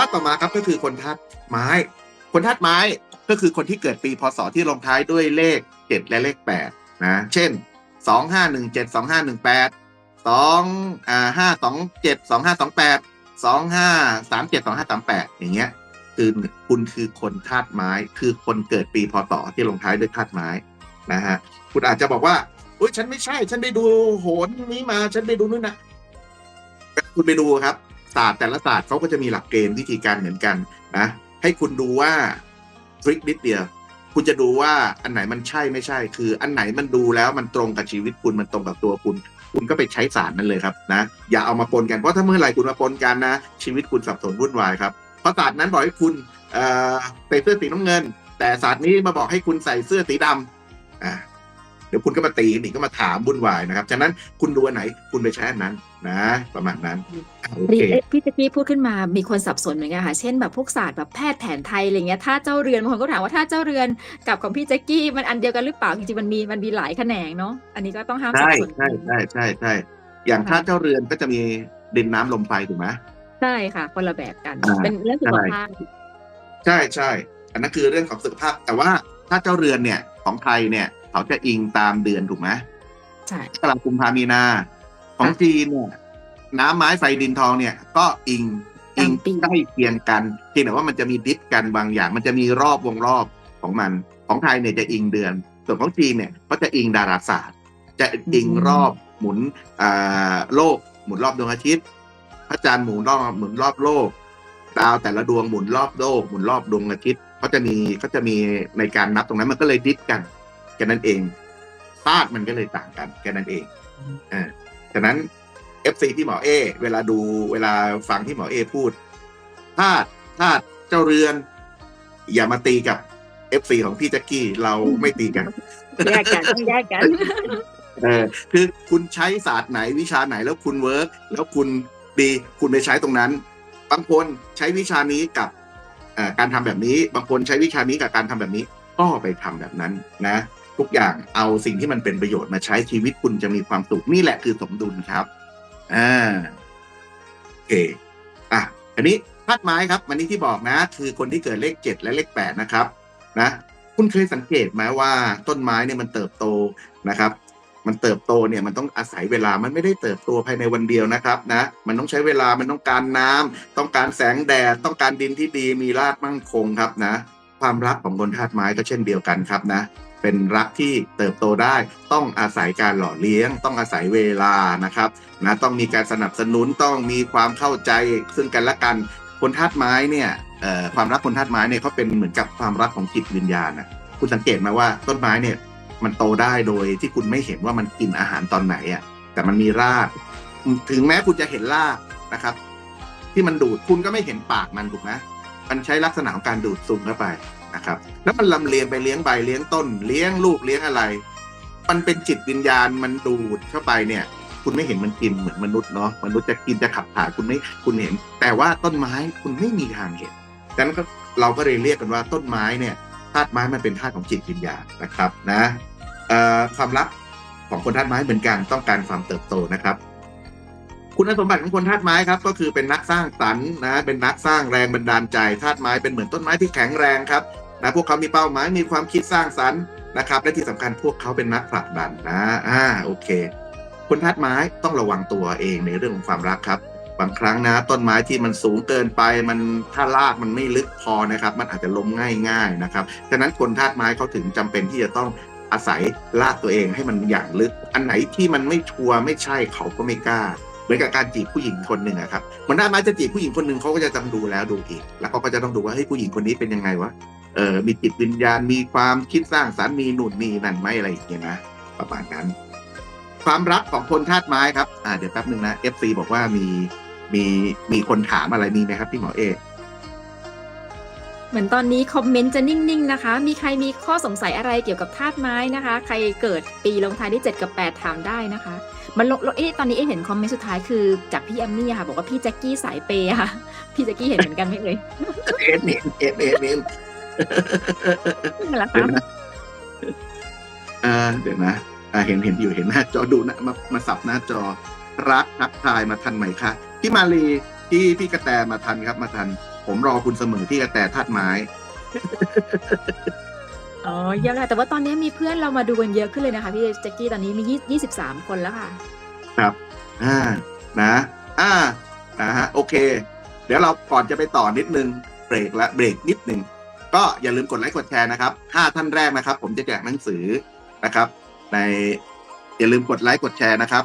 าตุต่อมาครับก็คือคนธาตุไม้ คนธาตุไม้ก็คือคนที่เกิดปีพศที่ลงท้ายด้วยเลขเจ็ดและเลขแปดนะเช่นสองห้าหนึ่งเจ็ดสองห้าหนึ่งแปดสองอ่าห้าสองเจ็ดสองห้าสองแปดสองห้าสามเจ็ดสองห้าสามแปดอย่างเงี้ยคือคุณคือคนธาตุไม้ คือคนเกิดปีพศที่ลงท้ายด้วยธาตุไม้นะฮะคุณอาจจะบอกว่าอุ้ยฉันไม่ใช่ ฉันไปดูโหนนี้มา ฉันไปดูนู่นนะคุณไปดูครับ ศาสตร์แต่ละศาสตร์เขาก็จะมีหลักเกณฑ์วิธีการเหมือนกันนะให้คุณดูว่าทริคนิดเดียว คุณจะดูว่าอันไหนมันใช่ไม่ใช่ คืออันไหนมันดูแล้วมันตรงกับชีวิตคุณมันตรงกับตัวคุณ คุณก็ไปใช้ศาสตร์นั้นเลยครับนะ อย่าเอามาปนกันเพราะถ้าเมื่อไหร่คุณมาปนกันนะ ชีวิตคุณสับสนวุ่นวายครับเพราะศาสตร์นั้นบอกให้คุณเอ่อใส่เสื้อสีน้ำเงิน แต่ศาสตร์นี้มาบอกให้คุณใส่เสื้อสีดำอ่า เดี๋ยวคุณก็มาตีกันอีกก็มาถามวุ่นวายนะครับฉะนั้นคุณดูอันไหนคุณไปใช้อันนั้นนะประมาณนั้นอะโอพี่เคเอ๊ะพี่แจ๊กกี้พูดขึ้นมามีคนสับสนเหมือนกันค่ะ เช่นแบบพวกศาสตร์แบบแพทย์แผนไทยอะไรเงี้ยถ้าเจ้าเรือนบางคนก็ถามว่าถ้าเจ้าเรือนกับของพี่แจ๊กกี้มันอันเดียวกันหรือเปล่าจริงๆมันมีมันมีหลายแขนงเนาะอันนี้ก็ต้องห้ามสัใช่บสนใช่ใช่ใช่ใช่อย่างธาตุเจ้าเรือนก็จะมีดินน้ำลมไฟถูกไหมใช่ค่ะคนละแบบกันอ่าเป็นเรื่องสุขภาพใช่ใช่อันนั้นคือเรื่องของสุขภาพ แต่ว่าถ้าเจ้าเรือนเนี่ยของไทยเนี่ย เขาจะอิงตามเดือนถูกไหมใช่กลางกุมภามีนา ของค่ะจีนเนี่ยน้ำไม้ไฟดินทองเนี่ย ก็อิงอิงตามปีใกล้เคียงกันเพียงแต่ว่ามันจะมีดิฟกันบางอย่าง มันจะมีรอบวงรอบของมัน ของไทยเนี่ยจะอิงเดือน ส่วนของจีนเนี่ยก็จะอิงดาราศาสตร์ จะอิงรอบหมุนอ่าโลกหมุนรอบดวงอาทิตย์ พระจันทร์หมุนรอบหมุนรอบโลกดาวแต่ละดวงหมุนรอบโลกหมุนรอบดวงอาทิตย์เขาจะมีเขาจะมีในการนับตรงนั้นมันก็เลยดิฟกันแค่นั้นเองธาตุมันก็เลยต่างกันแค่นั้นเองอ่าฉะนั้น FC ที่หมอเอ เวลาดูเวลาฟังที่หมอเอพูดธาตุธาตุเจ้าเรือน อย่ามาตีกับ FC ของพี่แจ็กกี้เราไม่ตีกันแยกกันต้องแยกกันเออคือคุณใช้ศาสตร์ไหนวิชาไหนแล้วคุณเวิร์กแล้วคุณดีคุณไปใช้ตรงนั้นบางคนใช้วิชานี้กับเอ่อการทำแบบนี้ บางคนใช้วิชานี้กับการทำแบบนี้ ก็ไปทำแบบนั้นนะ ทุกอย่างเอาสิ่งที่มันเป็นประโยชน์มาใช้ชีวิตคุณจะมีความสุขนี่แหละคือสมดุลครับอ่าโอเคอะอันนี้ธาตุไม้ครับวันนี้ที่บอกนะ คือคนที่เกิดเลขเจ็ดและเลขแปดนะครับ นะ คุณเคยสังเกตไหมว่าต้นไม้เนี่ยมันเติบโตนะครับ มันเติบโตเนี่ยมันต้องอาศัยเวลามันไม่ได้เติบโตภายในวันเดียวนะครับ นะ มันต้องใช้เวลามันต้องการน้ำต้องการแสงแดดต้องการดินที่ดีมีรากมั่นคงครับนะ ความรักของคนธาตุไม้ก็เช่นเดียวกันครับนะ เป็นรักที่เติบโตได้ต้องอาศัยการหล่อเลี้ยง ต้องอาศัยเวลานะครับนะต้องมีการสนับสนุนต้องมีความเข้าใจซึ่งกันและกันคนธาตุไม้เนี่ยความรักคนธาตุไม้เนี่ยเขาเป็นเหมือนกับความรักของจิตวิญญาณนะคุณสังเกตไหมว่าต้นไม้เนี่ยมันโตได้โดยที่คุณไม่เห็นว่ามันกินอาหารตอนไหนอะแต่มันมีราก ถึงแม้คุณจะเห็นรากนะครับ ที่มันดูดคุณก็ไม่เห็นปากมันถูกไหมมันใช้ลักษณะของการดูดซึมเข้าไป นะครับ แล้วมันลำเลียงไปเลี้ยงใบเลี้ยงต้น เลี้ยงลูกเลี้ยงอะไร มันเป็นจิตวิญญาณมันดูดเข้าไปเนี่ย คุณไม่เห็นมันกินเหมือนมนุษย์เนาะมนุษย์จะกินจะขับถ่ายคุณไม่คุณเห็น แต่ว่าต้นไม้คุณไม่มีทางเห็นดังนั้นเราก็เลยเรียกกันว่าต้นไม้เนี่ยธาตุไม้มันเป็นธาตุของจิตวิญญาณนะครับนะความรักของคนธาตุไม้เหมือนกันต้องการความเติบโตนะครับ คุณสมบัติของคนธาตุไม้ครับ ก็คือเป็นนักสร้างสรรค์นะเป็นนักสร้างแรงบันดาลใจธาตุไม้เป็นเหมือนต้นไม้ที่แข็งแรงครับ นะพวกเขามีเป้าหมายมีความคิดสร้างสรรค์นะครับและที่สำคัญพวกเขาเป็นนักผลักดันนะอ่าโอเค คนธาตุไม้ต้องระวังตัวเองในเรื่องของความรักครับ บางครั้งนะต้นไม้ที่มันสูงเกินไปมันถ้ารากมันไม่ลึกพอนะครับ มันอาจจะล้มง่ายๆนะครับฉะนั้นคนธาตุไม้เขาถึงจำเป็นที่จะต้องอาศัยลากตัวเองให้มันอย่างลึก อันไหนที่มันไม่ชัวร์ไม่ใช่เขาก็ไม่กล้าเหมือนกับการจีบผู้หญิงคนหนึ่งอะครับคนธาไม้จะจีบผู้หญิงคนหนึ่งเขาก็จะต้องดูแล้วดูอีก แล้วเขาก็จะต้องดูว่าเฮ้ยผู้หญิงคนนี้เป็นยังไงวะ เออมีจิตวิญญาณมีความคิดสร้างสรรค์มีหนุนนี่นั่นไหมอะไรอย่างเงี้ยนะประมาณนั้น ความรักของคนธาตุไม้ครับอ่าเดี๋ยวแป๊บหนึ่งนะ FC บอกว่ามีมีมีคนถามอะไรมีไหมครับพี่หมอเอกเหมือนตอนนี้คอมเมนต์จะนิ่งๆนะคะ มีใครมีข้อสงสัยอะไรเกี่ยวกับธาตุไม้นะคะ ใครเกิดปีลงท้ายด้วย7กับ 8 ถามได้นะคะ มันลงเอ๊ะตอนนี้เอ๊ะเห็นคอมเมนต์สุดท้ายคือจากพี่แอมมี่อะค่ะ บอกว่าพี่แจ็คกี้สายเปย์ค่ะ พี่แจ็คกี้เห็นเหมือนกันไหมเอ่ยเอ็นเอ็นเอ็นเอ็ นเอ็นนั่นแหละเดี๋ยคะวนะอ่าเดี๋ยวนะอ่าเห็นเห็นอยู่เห็นหน้าจอดูนะมามาสับหน้าจอรักทักทายมาทันไหมคะพี่มาลีพี่พี่กระแตมาทันครับ มาทัน ผมรอคุณเสมอที่กระแตธาตุไม้อ๋อเยี่ยมเลยแต่ว่าตอนนี้มีเพื่อนเรามาดูกันเยอะขึ้นเลยนะคะพี่แจ็คกี้ตอนนี้มียี่สิบสามคนแล้วค่ะ ครับอ่านะ อ่านะฮะโอเค เดี๋ยวเราก่อนจะไปต่อนิดนึงเบรกละเบรกนิดนึง ก็อย่าลืมกดไลค์กดแชร์นะครับห้าท่านแรกนะครับ ผมจะแจกหนังสือนะครับ ในอย่าลืมกดไลค์กดแชร์นะครับ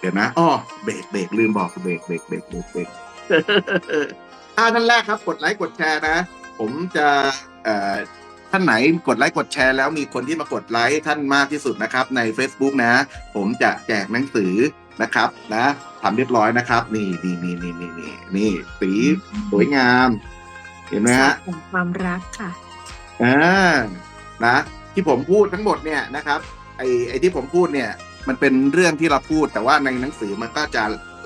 เดี๋ยวนะอ้อเบรกเบรกลืมบอกเบรกเบรกเบรกเบรกเบรกห้าท่านแรกครับ กดไลค์กดแชร์นะ ผมจะเอ่อท่านไหนกดไลค์กดแชร์แล้วมีคนที่มากดไลค์ท่านมากที่สุดนะครับ ใน Facebook นะ ผมจะแจกหนังสือนะครับนะทำเรียบร้อยนะครับ นี่นี่นี่นี่นี่นี่นี่สีสวยงาม เห็นไหมฮะศาสตร์แห่งความรักค่ะอ่านะที่ผมพูดทั้งหมดเนี่ยนะครับ ไอ้ไอ้ที่ผมพูดเนี่ย มันเป็นเรื่องที่เราพูด แต่ว่าในหนังสือมันก็จะ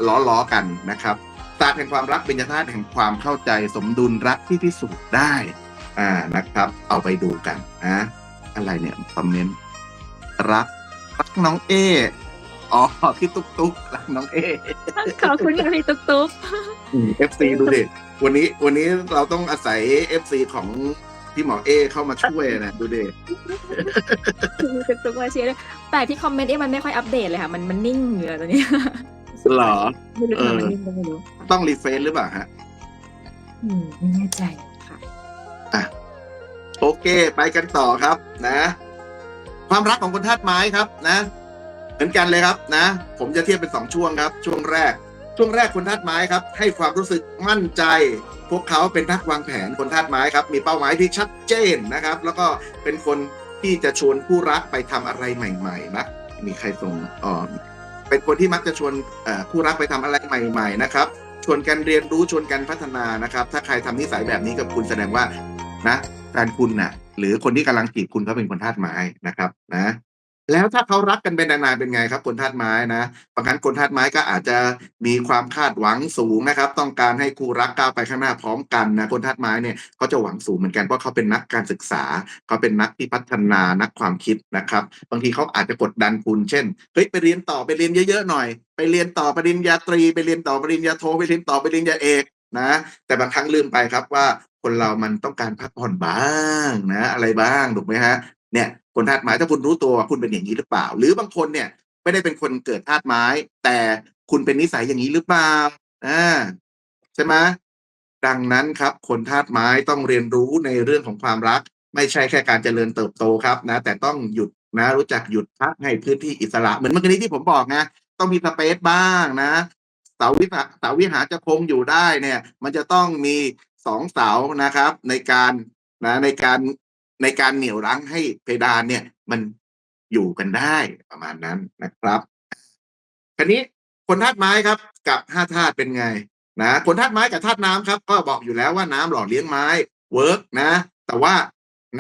ล้อล้อๆกันนะครับศาสตร์แห่งความรักเป็นธาตุแห่งความเข้าใจสมดุลรักที่พิสูจน์ได้ อ่านะครับ เอาไปดูกันนะอะไรเนี่ยคอมเมนต์รักรักน้องเอ อ๋อพี่ตุ๊กตุ๊กรักน้องเอขอบคุณค่ะพี่ตุ๊กตุ๊กเอฟซีดูดิวันนี้วันนี้เราต้องอาศัยเอฟซีของพี่หมอเอเข้ามาช่วยนะดูดิพี่ตุ๊กตุ๊กมาเชียร์ด้วยแต่ที่คอมเมนต์เอ๊ะมันไม่ค่อยอัปเดตเลยค่ะ มันมันนิ่งอยู่อะตอนนี้เหรอไม่รู้เออทำไมมันนิ่งก็ไม่รู้ค่ะต้องรีเฟรชหรือเปล่าฮะอืมไม่แน่ใจค่ะโอเค ไปกันต่อครับนะ ความรักของคนธาตุไม้ครับนะ เหมือนกันเลยครับนะ ผมจะเทียบเป็นสองช่วงครับ ช่วงแรก ช่วงแรกคนธาตุไม้ครับ ให้ความรู้สึกมั่นใจ พวกเขาเป็นนักวางแผนคนธาตุไม้ครับ มีเป้าหมายที่ชัดเจนนะครับ แล้วก็เป็นคนที่จะชวนผู้รักไปทำอะไรใหม่ๆนะมีใครส่งอ๋อเป็นคนที่มักจะชวนเอ่อคู่รักไปทำอะไรใหม่ ๆ นะครับ ชวนกันเรียนรู้ชวนกันพัฒนานะครับ ถ้าใครทำนิสัยแบบนี้กับคุณแสดงว่านะแฟนคุณน่ะ หรือคนที่กำลังจีบคุณเขาเป็นคนธาตุไม้นะครับ นะ แล้วถ้าเขารักกันเป็นนานๆเป็นไงครับ คนธาตุไม้นะบางครั้งคนธาตุไม้ก็อาจจะมีความคาดหวังสูงนะครับ ต้องการให้คู่รักก้าวไปข้างหน้าพร้อมกันนะคนธาตุไม้เนี่ยเขาจะหวังสูงเหมือนกันเพราะเขาเป็นนักการศึกษาเขาเป็นนักที่พัฒนานักความคิดนะครับ บางทีเขาอาจจะกดดันคุณเช่นเฮ้ยไปเรียนต่อไปเรียนเยอะๆหน่อย ไปเรียนต่อปริญญาตรี ไปเรียนต่อปริญญาโทไปเรียนต่อปริญญาเอกนะ แต่บางครั้งลืมไปครับว่าคนเรามันต้องการพักผ่อนบ้างนะ อะไรบ้างถูกไหมฮะเนี่ยคนธาตุไม้ถ้าคุณรู้ตัวว่าคุณเป็นอย่างนี้หรือเปล่า หรือบางคนเนี่ย ไม่ได้เป็นคนเกิดธาตุไม้ แต่คุณเป็นนิสัยอย่างนี้หรือเปล่าอ่าใช่ไหมดังนั้นครับ คนธาตุไม้ต้องเรียนรู้ในเรื่องของความรัก ไม่ใช่แค่การเจริญเติบโตครับนะ แต่ต้องหยุดนะ รู้จักหยุดพักให้พื้นที่อิสระ เหมือนเมื่อกี้ที่ผมบอกนะต้องมีสเปซบ้างนะเสาวิหารเสาวิหารจะคงอยู่ได้เนี่ย มันจะต้องมีสองเสานะครับ ในการนะในการ ในการเหนี่ยวรั้งให้เพดานเนี่ยมันอยู่กันได้ประมาณนั้นนะครับคันนี้คนธาตุไม้ครับ กับห้าธาตุเป็นไงนะคนธาตุไม้กับธาตุน้ำครับ ก็บอกอยู่แล้วว่าน้ำหล่อเลี้ยงไม้เวิร์กนะ แต่ว่า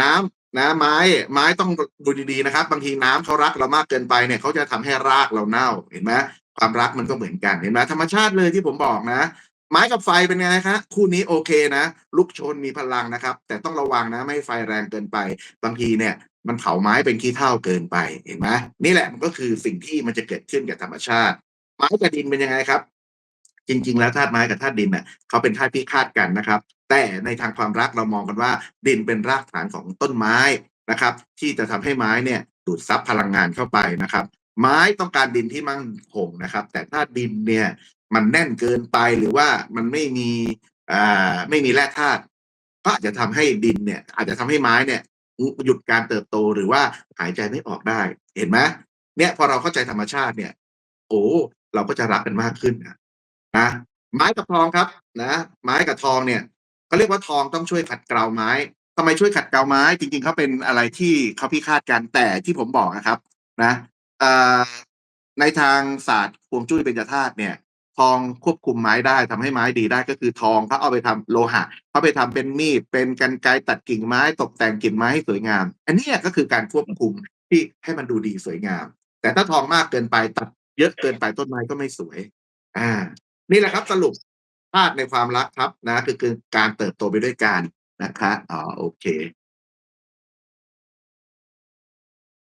น้ำนะไม้ไม้ต้องดูดีๆนะครับ บางทีน้ำเขารักเรามากเกินไปเนี่ยเขาจะทำให้รากเราเน่าเห็นไหมความรักมันก็เหมือนกันเห็นไหมธรรมชาติเลยที่ผมบอกนะ ไม้กับไฟเป็นไงคะคู่นี้โอเคนะ ลุกโชนมีพลังนะครับ แต่ต้องระวังนะไม่ให้ไฟแรงเกินไป บางทีเนี่ย มันเผาไม้เป็นขี้เถ้าเกินไปเห็นไหมนี่แหละมันก็คือสิ่งที่มันจะเกิดขึ้นกับธรรมชาติ ไม้กับดินเป็นยังไงครับ จริง ๆ แล้วธาตุไม้กับธาตุดินน่ะเขาเป็นธาตุพิฆาตกันนะครับ แต่ในทางความรักเรามองกันว่า ดินเป็นรากฐานของต้นไม้นะครับ ที่จะทำให้ไม้เนี่ยดูดซับพลังงานเข้าไปนะครับไม้ต้องการดินที่มั่นคงนะครับ แต่ถ้าดินเนี่ย มันแน่นเกินไปหรือว่ามันไม่มีอ่าไม่มีแร่ธาตุก็อาจจะทำให้ดินเนี่ย อาจจะทำให้ไม้เนี่ยหยุดการเติบโตหรือว่าหายใจไม่ออกได้ เห็นไหมเนี่ยพอเราเข้าใจธรรมชาติเนี่ย โอ้เราก็จะรักกันมากขึ้นนะนะไม้กับทองครับนะไม้กับทองเนี่ยเขาเรียกว่าทองต้องช่วยขัดเกลาไม้ทำไมช่วยขัดเกลาไม้ จริงๆเขาเป็นอะไรที่เขาพิฆาตกันแต่ที่ผมบอกนะครับ นะในทางศาสตร์ฮวงจุ้ยเป็นจธาตุเนี่ย ทองควบคุมไม้ได้ทำให้ไม้ดีได้ก็คือทองเขาเอาไปทำโลหะเขาไปทำเป็นมีดเป็นกันไกรตัดกิ่งไม้ตกแต่งกิ่งไม้ให้สวยงาม อันนี้ก็คือการควบคุมที่ให้มันดูดีสวยงาม แต่ถ้าทองมากเกินไปตัดเยอะเกินไปต้นไม้ก็ไม่สวย อ่า นี่แหละครับสรุปธาตุในความรักครับนะคือคือการเติบโตไปด้วยกันนะคะอ๋อโอเค